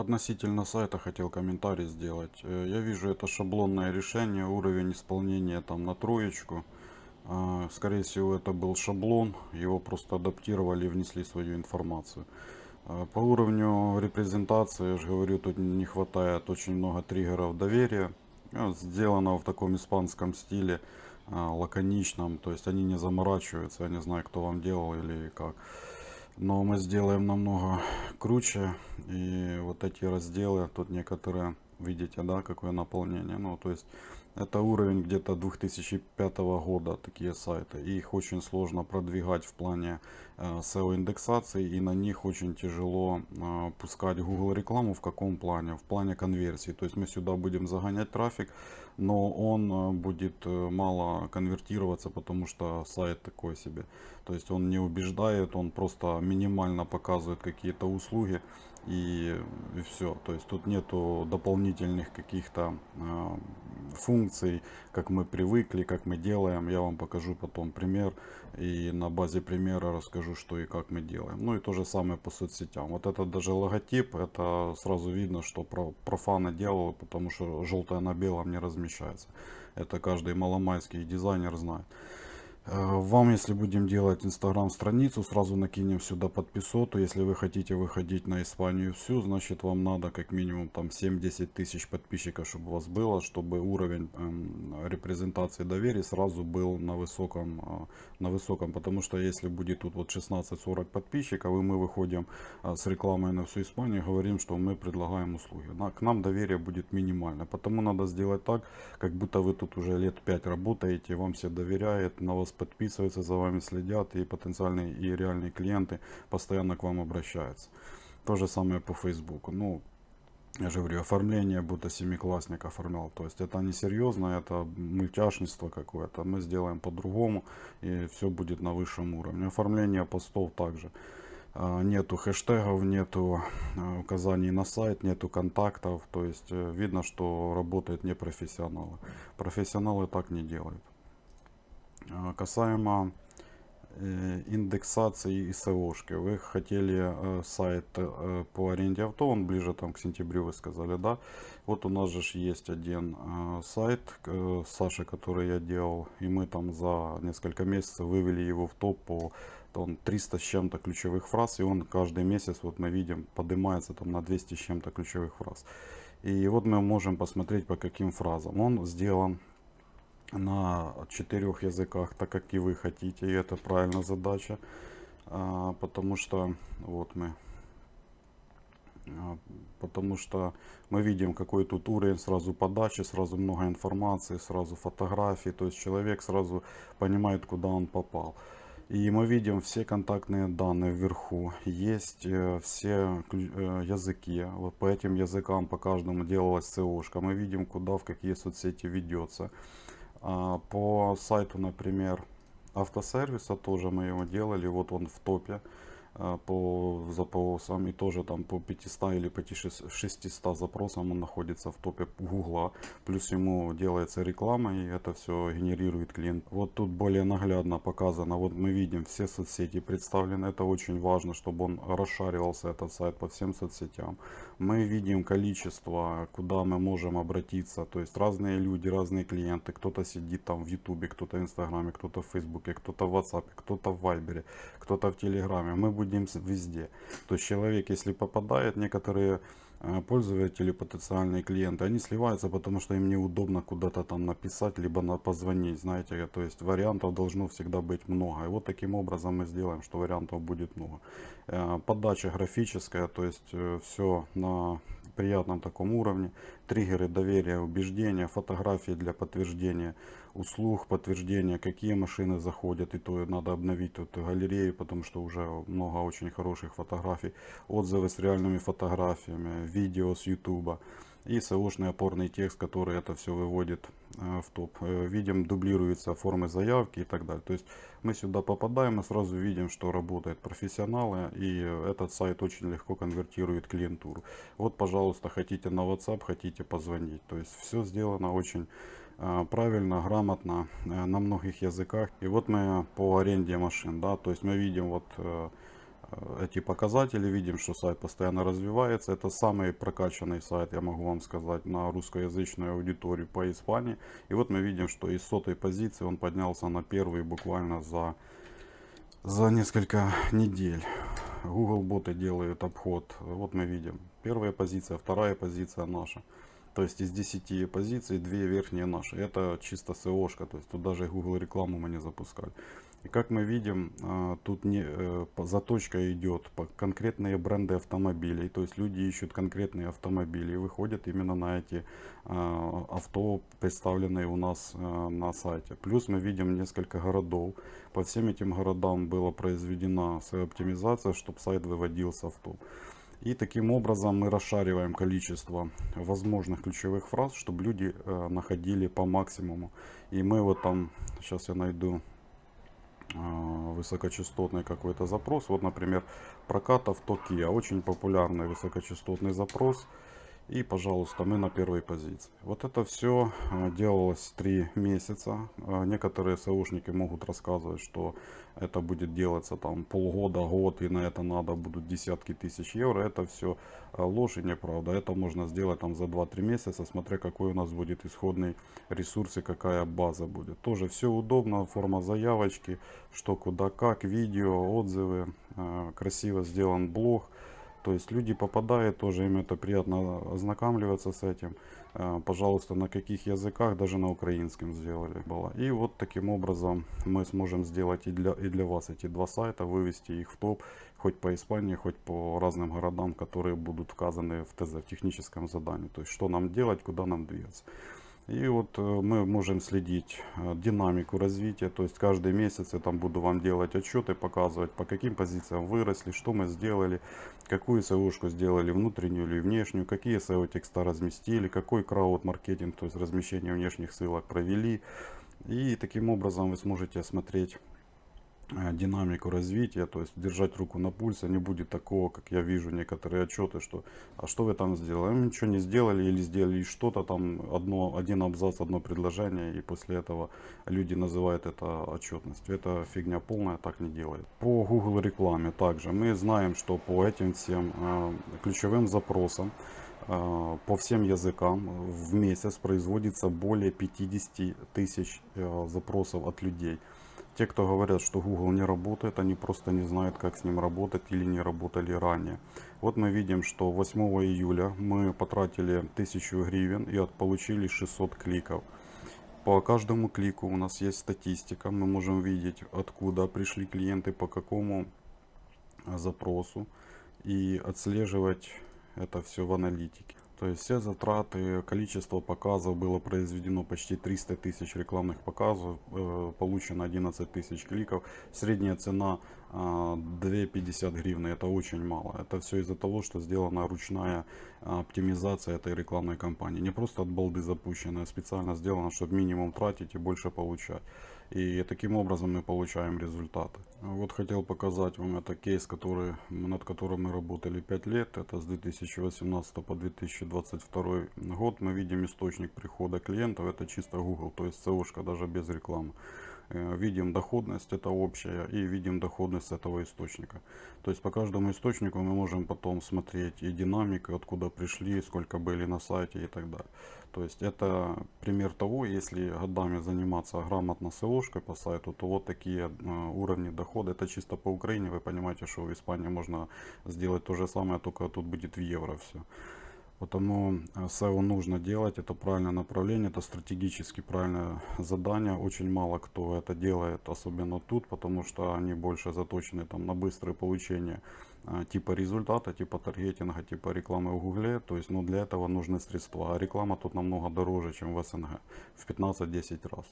Относительно сайта хотел комментарий сделать. Э, Я вижу это шаблонное решение, уровень исполнения там на троечку. А, Скорее всего это был шаблон, его просто адаптировали и внесли свою информацию. А, По уровню репрезентации, я же говорю, тут не хватает очень много триггеров доверия. Ну, Сделано в таком испанском стиле, а, лаконичном, то есть они не заморачиваются, я не знаю, кто вам делал или как. Но мы сделаем намного круче. И вот эти разделы, тут некоторые, видите, да, какое наполнение. Ну, то есть это уровень где-то 2005 года, такие сайты. Их очень сложно продвигать в плане э, SEO индексации. И на них очень тяжело э, пускать Google рекламу. В каком плане? В плане конверсии. То есть мы сюда будем загонять трафик, но он э, будет мало конвертироваться, потому что сайт такой себе. То есть он не убеждает, он просто минимально показывает какие-то услуги и, и все. То есть тут нету дополнительных каких-то э, функций, как мы привыкли, как мы делаем. Я вам покажу потом пример и на базе примера расскажу, что и как мы делаем. Ну и то же самое по соцсетям. Вот это даже логотип, это сразу видно, что про, профаны делал, потому что желтое на белом не размещается. Это каждый маломайский дизайнер знает. Э, Вам, если будем делать инстаграм страницу, сразу накинем сюда подписоту. Если вы хотите выходить на Испанию всю, значит вам надо как минимум там 7-10 тысяч подписчиков, чтобы у вас было, чтобы уровень эм, репрезентации доверия сразу был на высоком, э, на высоком. Потому что если будет тут вот 16-40 подписчиков, и мы выходим э, с рекламой на всю Испанию, говорим, что мы предлагаем услуги. На- К нам доверие будет минимально. Потому надо сделать так, как будто вы тут уже лет 5 работаете, вам все доверяют, на вас подписываются, за вами следят, и потенциальные и реальные клиенты постоянно к вам обращаются. То же самое по Фейсбуку. Ну, я же говорю, оформление будто семиклассник оформлял. То есть это не серьезно, это мультяшничество какое-то. Мы сделаем по-другому, и все будет на высшем уровне. Оформление постов также. А, Нету хэштегов, нету а, указаний на сайт, нету контактов. То есть э, видно, что работают не профессионалы. Профессионалы так не делают. А, Касаемо э, индексации и SEOшки. Вы хотели э, сайт э, по аренде авто, он ближе там к сентябрю вы сказали, да? Вот у нас же есть один сайт Саши, который я делал, и мы там за несколько месяцев вывели его в топ по там 300 с чем-то ключевых фраз, и он каждый месяц, вот мы видим, поднимается там на 200 с чем-то ключевых фраз. И вот мы можем посмотреть по каким фразам. Он сделан на четырех языках, так как и вы хотите, и это правильная задача, А, потому что вот мы, а, потому что мы видим какой тут уровень сразу подачи, сразу много информации, сразу фотографий, то есть человек сразу понимает, куда он попал. И мы видим все контактные данные вверху. Есть э, все э, языки. Вот по этим языкам по каждому делалась SEO-шка. Мы видим, куда, в какие соцсети ведется. А, По сайту, например, автосервиса тоже мы его делали. Вот он в топе по запросам и тоже там по 500 или по 600 запросам он находится в топе Гугла. Плюс ему делается реклама и это все генерирует клиент. Вот тут более наглядно показано. Вот мы видим все соцсети представлены. Это очень важно, чтобы он расшаривался этот сайт по всем соцсетям. Мы видим количество, куда мы можем обратиться. То есть разные люди, разные клиенты. Кто-то сидит там в Ютубе, кто-то в Инстаграме, кто-то в Фейсбуке, кто-то в WhatsApp, кто-то в Вайбере, кто-то в Телеграме. Мы будем с- везде. То есть человек, если попадает, некоторые э, пользователи, потенциальные клиенты, они сливаются, потому что им неудобно куда-то там написать, либо на позвонить, знаете, то есть вариантов должно всегда быть много. И вот таким образом мы сделаем, что вариантов будет много. Э, Подача графическая, то есть все на приятном таком уровне. Триггеры доверия, убеждения, фотографии для подтверждения услуг, подтверждения, какие машины заходят. И то надо обновить тут галерею, потому что уже много очень хороших фотографий. Отзывы с реальными фотографиями, видео с ютуба и SEO-шный опорный текст, который это все выводит э, в топ. Э, Видим, дублируются формы заявки и так далее. То есть мы сюда попадаем и сразу видим, что работают профессионалы и этот сайт очень легко конвертирует клиентуру. Вот, пожалуйста, хотите на WhatsApp, хотите позвонить. То есть все сделано очень э, правильно, грамотно, на многих языках. И вот мы по аренде машин, да, то есть мы видим вот эти показатели, видим, что сайт постоянно развивается. Это самый прокачанный сайт, я могу вам сказать, на русскоязычную аудиторию по Испании. И вот мы видим, что из сотой позиции он поднялся на первый буквально за, за несколько недель. Google боты делают обход. Вот мы видим. Первая позиция, вторая позиция наша. То есть из 10 позиций, две верхние наши. Это чисто SEOшка, то есть тут даже Google рекламу мы не запускали. И как мы видим, а, тут не, э, заточка идет по конкретные бренды автомобилей. То есть люди ищут конкретные автомобили и выходят именно на эти а, авто, представленные у нас а, на сайте. Плюс мы видим несколько городов. По всем этим городам была произведена оптимизация, чтобы сайт выводился в топ. И таким образом мы расшариваем количество возможных ключевых фраз, чтобы люди э, находили по максимуму. И мы вот там, сейчас я найду э, высокочастотный какой-то запрос. Вот, например, прокат авто Kia. Очень популярный высокочастотный запрос. И, пожалуйста, мы на первой позиции. Вот это все э, делалось три месяца. Э, некоторые СОшники могут рассказывать, что это будет делаться там полгода, год, и на это надо будут десятки тысяч евро. Это все э, ложь и неправда. Это можно сделать там за 2-3 месяца, смотря какой у нас будет исходный ресурс и какая база будет. Тоже все удобно, форма заявочки, что куда как, видео, отзывы, красиво сделан блог. То есть люди попадают, тоже им это приятно ознакомливаться с этим. Э, пожалуйста, на каких языках, даже на украинском сделали было. И вот таким образом мы сможем сделать и для, и для вас эти два сайта, вывести их в топ, хоть по Испании, хоть по разным городам, которые будут указаны в ТЗ, в техническом задании. То есть, что нам делать, куда нам двигаться. И вот э, мы можем следить э, динамику развития, то есть каждый месяц я там буду вам делать отчеты, показывать по каким позициям выросли, что мы сделали, какую SEO-шку сделали, внутреннюю или внешнюю, какие SEO текста разместили, какой крауд-маркетинг, то есть размещение внешних ссылок провели. И таким образом вы сможете смотреть динамику развития, то есть держать руку на пульсе, не будет такого, как я вижу некоторые отчеты, что а что вы там сделали? Мы ничего не сделали или сделали что-то там, одно, один абзац, одно предложение, и после этого люди называют это отчетностью. Это фигня полная, так не делает. По Google рекламе также мы знаем, что по этим всем э, ключевым запросам э, по всем языкам в месяц производится более 50 тысяч э, запросов от людей. Те, кто говорят, что Google не работает, они просто не знают, как с ним работать или не работали ранее. Вот мы видим, что 8 июля мы потратили 1000 гривен и получили 600 кликов. По каждому клику у нас есть статистика. Мы можем видеть, откуда пришли клиенты, по какому запросу. И отслеживать это все в аналитике. То есть все затраты, количество показов было произведено почти 300 тысяч рекламных показов, э, получено 11 тысяч кликов. Средняя цена 2,50 а, гривны, это очень мало. Это все из-за того, что сделана ручная а, оптимизация этой рекламной кампании. Не просто от балды запущенная, а специально сделано, чтобы минимум тратить и больше получать. И таким образом мы получаем результаты. Вот хотел показать вам это кейс, который, над которым мы работали 5 лет. Это с 2018 по 2022 год. Мы видим источник прихода клиентов. Это чисто Google, то есть SEO, даже без рекламы. Э, видим доходность, это общая, и видим доходность этого источника. То есть по каждому источнику мы можем потом смотреть и динамику, откуда пришли, сколько были на сайте и так далее. То есть это пример того, если годами заниматься грамотно SEO по сайту, то вот такие э, уровни дохода. Это чисто по Украине, вы понимаете, что в Испании можно сделать то же самое, только тут будет в евро все. Потому SEO э, нужно делать, это правильное направление, это стратегически правильное задание. Очень мало кто это делает, особенно тут, потому что они больше заточены там, на быстрое получение типа результата, типа таргетинга, типа рекламы в Гугле. То есть ну, для этого нужны средства. А реклама тут намного дороже, чем в СНГ. В 15-10 раз.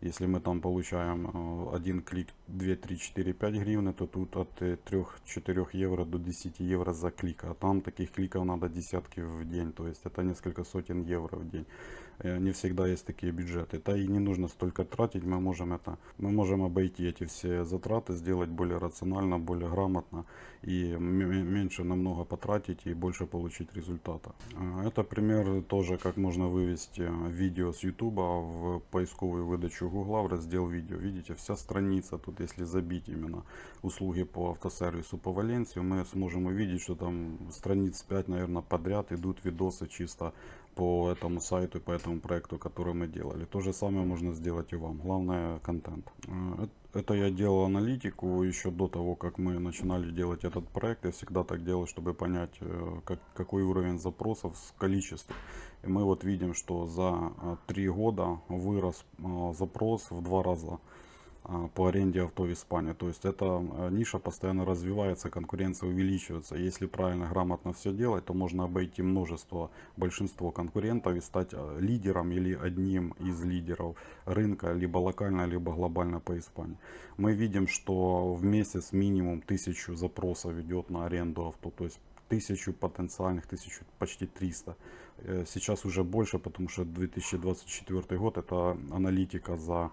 Если мы там получаем э, один клик 2, 3, 4, 5 гривны, то тут от 3-4 э, евро до 10 евро за клик. А там таких кликов надо десятки в день. То есть это несколько сотен евро в день. Э, не всегда есть такие бюджеты. Да и не нужно столько тратить. Мы можем это, мы можем обойти эти все затраты, сделать более рационально, более грамотно. И меньше намного потратить и больше получить результата. А, Это пример тоже, как можно вывести видео с YouTube в поисковую выдачу Гугла в раздел видео. Видите, вся страница, тут если забить именно услуги по автосервису по Валенсию, мы сможем увидеть, что там страниц 5, наверное, подряд идут видосы чисто по этому сайту по этому проекту, который мы делали. То же самое можно сделать и вам. Главное контент. Э, Это я делал аналитику еще до того, как мы начинали делать этот проект. Я всегда так делал, чтобы понять, э, как, какой уровень запросов с количеством. И мы вот видим, что за э, три года вырос запрос в два раза по аренде авто в Испании. То есть эта а, ниша постоянно развивается, конкуренция увеличивается. Если правильно, грамотно все делать, то можно обойти множество, большинство конкурентов и стать а, лидером или одним из лидеров рынка, либо локально, либо глобально по Испании. Мы видим, что в месяц минимум тысячу запросов идет на аренду авто, то есть тысячу потенциальных, тысячу почти 300. Э, Сейчас уже больше, потому что 2024 год это аналитика за а,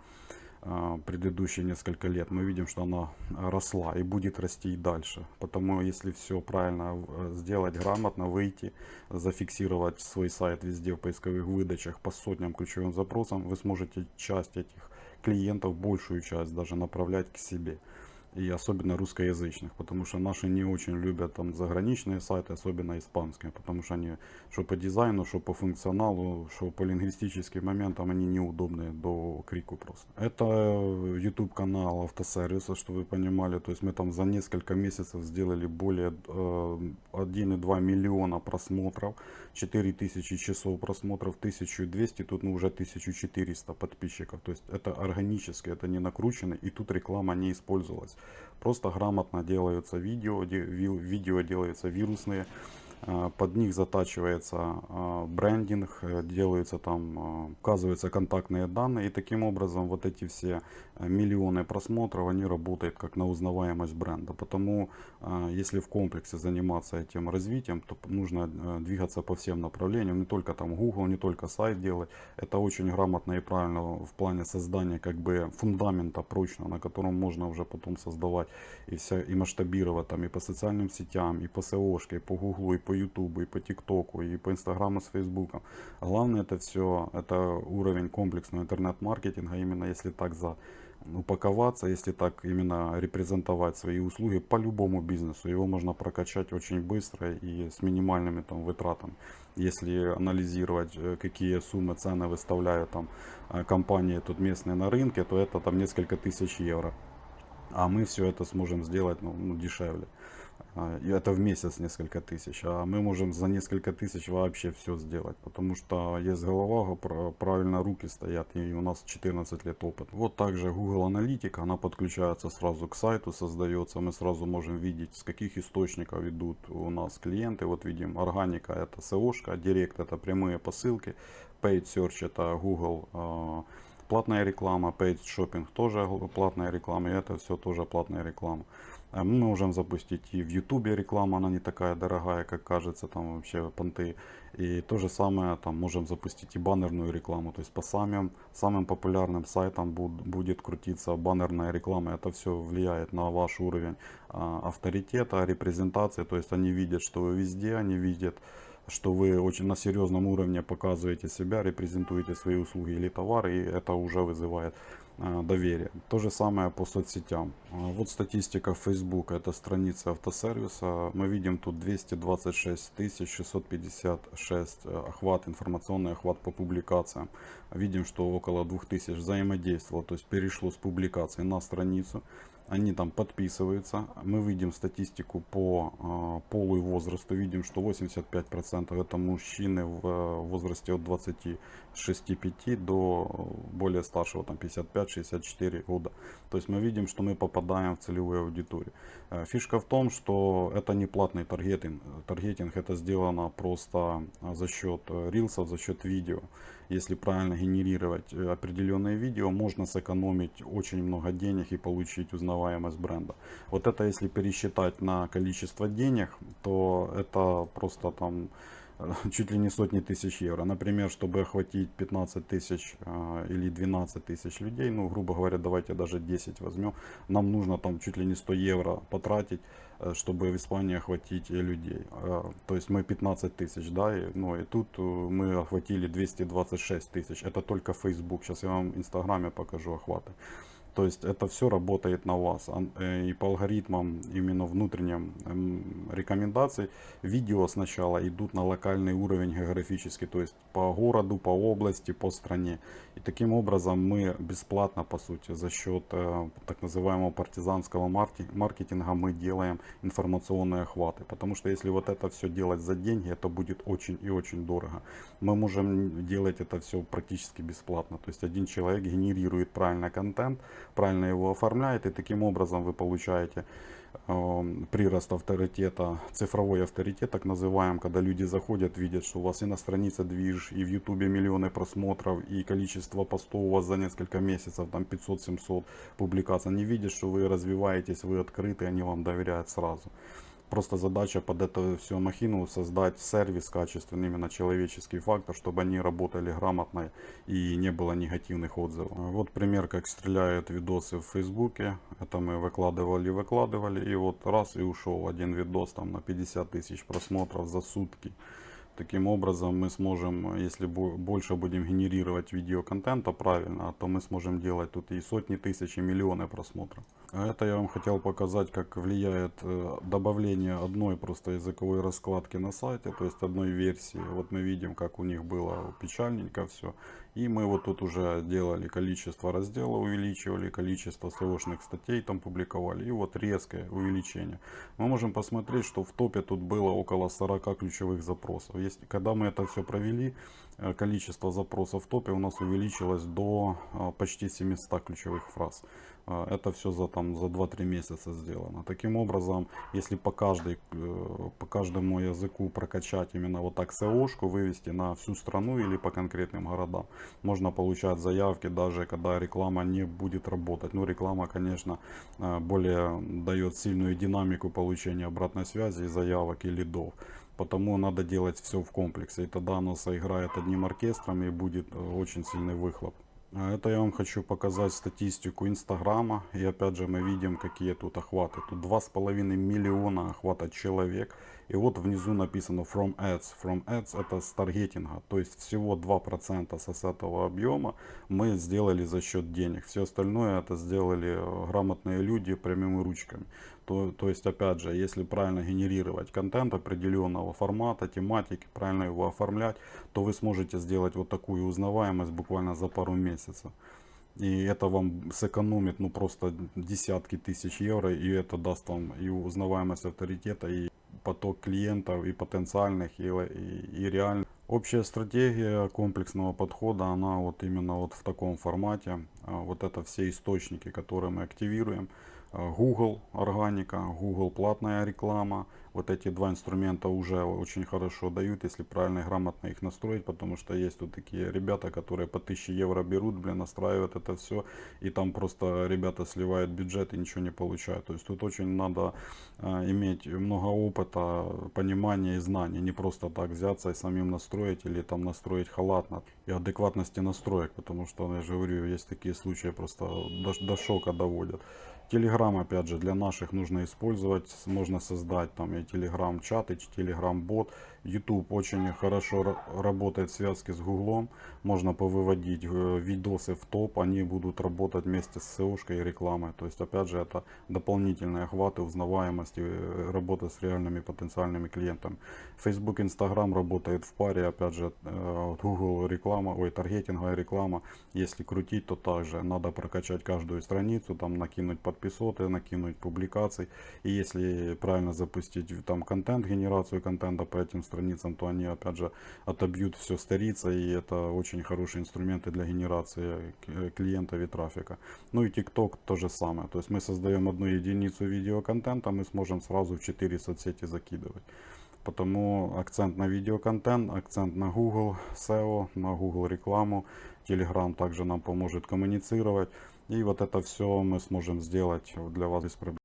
предыдущие несколько лет, мы видим, что она росла и будет расти и дальше. Потому если все правильно э, сделать, грамотно выйти, зафиксировать свой сайт везде в поисковых выдачах по сотням ключевым запросам, вы сможете часть этих клиентов, большую часть даже направлять к себе и особенно русскоязычных, потому что наши не очень любят там заграничные сайты, особенно испанские, потому что они что по дизайну, что по функционалу, что по лингвистическим моментам они неудобные до крику просто. Это YouTube канал автосервиса, чтобы вы понимали, то есть мы там за несколько месяцев сделали более э, 1,2 миллиона просмотров, 4000 часов просмотров, 1200, тут ну, уже 1400 подписчиков, то есть это органически, это не накручено, и тут реклама не использовалась. Просто грамотно делаются видео, видео делаются вирусные, под них затачивается а, брендинг, э, делаются там, а, указываются контактные данные. И таким образом вот эти все э, миллионы просмотров, они работают как на узнаваемость бренда. Потому если в комплексе заниматься этим развитием, то нужно э, двигаться по всем направлениям. Не только там Google, не только сайт делать. Это очень грамотно и правильно в плане создания как бы фундамента прочного, на котором можно уже потом создавать и, вся, и масштабировать там и по социальным сетям, и по SEO, и по Google, и по по Ютубу, и по ТикТоку, и по Инстаграму с Фейсбуком. Главное это все, это уровень комплексного интернет-маркетинга, именно если так за упаковаться, если так именно репрезентовать свои услуги по любому бизнесу. Его можно прокачать очень быстро и с минимальными там вытратами. Если анализировать, э, какие суммы, цены выставляют там э, компании тут местные на рынке, то это там несколько тысяч евро. А мы все это сможем сделать ну, ну, дешевле. А, и это в месяц несколько тысяч. А мы можем за несколько тысяч вообще все сделать. Потому что есть голова, правильно руки стоят. И у нас 14 лет опыт. Вот также Google Аналитика. Она подключается сразу к сайту, создается. Мы сразу можем видеть, с каких источников идут у нас клиенты. Вот видим, органика это SEO, Директ это прямые посылки. Paid Search это Google а, платная реклама. Paid Shopping тоже платная реклама. И это все тоже платная реклама. А мы можем запустить и в Ютубе реклама, она не такая дорогая, как кажется, там вообще понты. И то же самое там можем запустить и баннерную рекламу. То есть по самым, самым популярным сайтам буд, будет крутиться баннерная реклама. Это все влияет на ваш уровень а, авторитета, репрезентации. То есть они видят, что вы везде, они видят, что вы очень на серьезном уровне показываете себя, репрезентуете свои услуги или товары, и это уже вызывает доверия. То же самое по соцсетям. Э, вот статистика Facebook, это страница автосервиса. Мы видим тут 226 656 э, охват, информационный охват по публикациям. Видим, что около 2000 взаимодействовало, то есть перешло с публикации на страницу они там подписываются. Мы видим статистику по э, полу и возрасту. Видим, что 85% это мужчины в э, возрасте от 26-5 до более старшего, там 55-64 года. То есть мы видим, что мы попадаем в целевую аудиторию. Э, фишка в том, что это не платный таргетинг. Таргетинг это сделано просто за счет рилсов, за счет видео если правильно генерировать э, определенные видео, можно сэкономить очень много денег и получить узнаваемость бренда. Вот это если пересчитать на количество денег, то это просто там чуть ли не сотни тысяч евро. Например, чтобы охватить 15 тысяч а, или 12 тысяч людей, ну, грубо говоря, давайте даже 10 возьмем, нам нужно там чуть ли не 100 евро потратить, э, чтобы в Испании охватить э, людей. А, То есть мы 15 тысяч, да, и, ну и тут э, мы охватили 226 тысяч. Это только Facebook. Сейчас я вам в Инстаграме покажу охваты. То есть это все работает на вас. Э, И по алгоритмам именно внутренним эм, рекомендаций видео сначала идут на локальный уровень географический, то есть по городу, по области, по стране. И таким образом мы бесплатно, по сути, за счет э, так называемого партизанского маркетинга мы делаем информационные охваты. Потому что если вот это все делать за деньги, это будет очень и очень дорого. Мы можем делать это все практически бесплатно. То есть один человек генерирует правильно контент, правильно его оформляет, и таким образом вы получаете э, прирост авторитета, цифровой авторитет, так называем, когда люди заходят, видят, что у вас и на странице движ, и в ютубе миллионы просмотров, и количество постов у вас за несколько месяцев, там 500-700 публикаций, они видят, что вы развиваетесь, вы открыты, они вам доверяют сразу. Просто задача под эту всю махину создать сервис качественный, именно человеческий фактор, чтобы они работали грамотно и не было негативных отзывов. Вот пример, как стреляют видосы в Фейсбуке. Это мы выкладывали, выкладывали, и вот раз и ушел один видос там на 50 тысяч просмотров за сутки. Таким образом мы сможем, если бо- больше будем генерировать видеоконтента правильно, то мы сможем делать тут и сотни тысяч, и миллионы просмотров. А это я вам хотел показать, как влияет э, добавление одной просто языковой раскладки на сайте, то есть одной версии. Вот мы видим, как у них было печальненько все. И мы вот тут уже делали количество разделов, увеличивали количество SEO-шных статей там публиковали. И вот резкое увеличение. Мы можем посмотреть, что в топе тут было около 40 ключевых запросов. Если, когда мы это все провели, количество запросов в топе у нас увеличилось до э, почти 700 ключевых фраз. Э, Это все за, там, за 2-3 месяца сделано. Таким образом, если по, каждой, э, по каждому языку прокачать именно вот так SEO-шку, вывести на всю страну или по конкретным городам, можно получать заявки даже когда реклама не будет работать. Ну, реклама, конечно, э, более дает сильную динамику получения обратной связи, заявок и лидов. Потому надо делать все в комплексе. И тогда оно соиграет одним оркестром и будет э, очень сильный выхлоп. А Это я вам хочу показать статистику Инстаграма. И опять же мы видим, какие тут охваты. Тут 2,5 миллиона охвата человек. И вот внизу написано From Ads. From Ads это с таргетинга. То есть всего 2% со- с этого объема мы сделали за счет денег. Все остальное это сделали э, грамотные люди прямыми ручками. То, то есть опять же, если правильно генерировать контент определенного формата, тематики, правильно его оформлять, то вы сможете сделать вот такую узнаваемость буквально за пару месяцев. И это вам сэкономит ну просто десятки тысяч евро, и это даст вам и узнаваемость авторитета, и поток клиентов, и потенциальных, и, и, и реальных. Общая стратегия комплексного подхода, она вот именно вот в таком формате. А, Вот это все источники, которые мы активируем. А, Google органика, Google платная реклама. Вот эти два инструмента уже очень хорошо дают, если правильно и грамотно их настроить, потому что есть тут такие ребята, которые по 1000 евро берут, блин, настраивают это все, и там просто ребята сливают бюджет и ничего не получают. То есть тут очень надо а, иметь много опыта, понимания и знаний, не просто так взяться и самим настроить или там настроить халатно и адекватности настроек, потому что, я же говорю, есть такие случаи, просто до, до шока доводят. Телеграм, опять же, для наших нужно использовать. Можно создать там телеграм-чат, и телеграм-бот. YouTube очень хорошо ра- работает в связке с Гуглом. Можно повыводить э, видосы в топ, они будут работать вместе с SEO-шкой и рекламой. То есть, опять же, это дополнительные охваты, узнаваемость и э, работа с реальными потенциальными клиентами. Facebook, Instagram работает в паре, опять же, э, вот Google реклама, ой, таргетинговая реклама. Если крутить, то также надо прокачать каждую страницу, там накинуть подписоты, накинуть публикаций. И если правильно запустить там контент, генерацию контента по этим то они опять же отобьют все старится, и это очень хорошие инструменты для генерации э, клиентов и трафика. Ну и TikTok то же самое. То есть мы создаем одну единицу видеоконтента, мы сможем сразу в 4 соцсети закидывать. Потому акцент на видеоконтент, акцент на Google SEO, на Google рекламу. Telegram также нам поможет коммуницировать. И вот это все мы сможем сделать для вас проблем.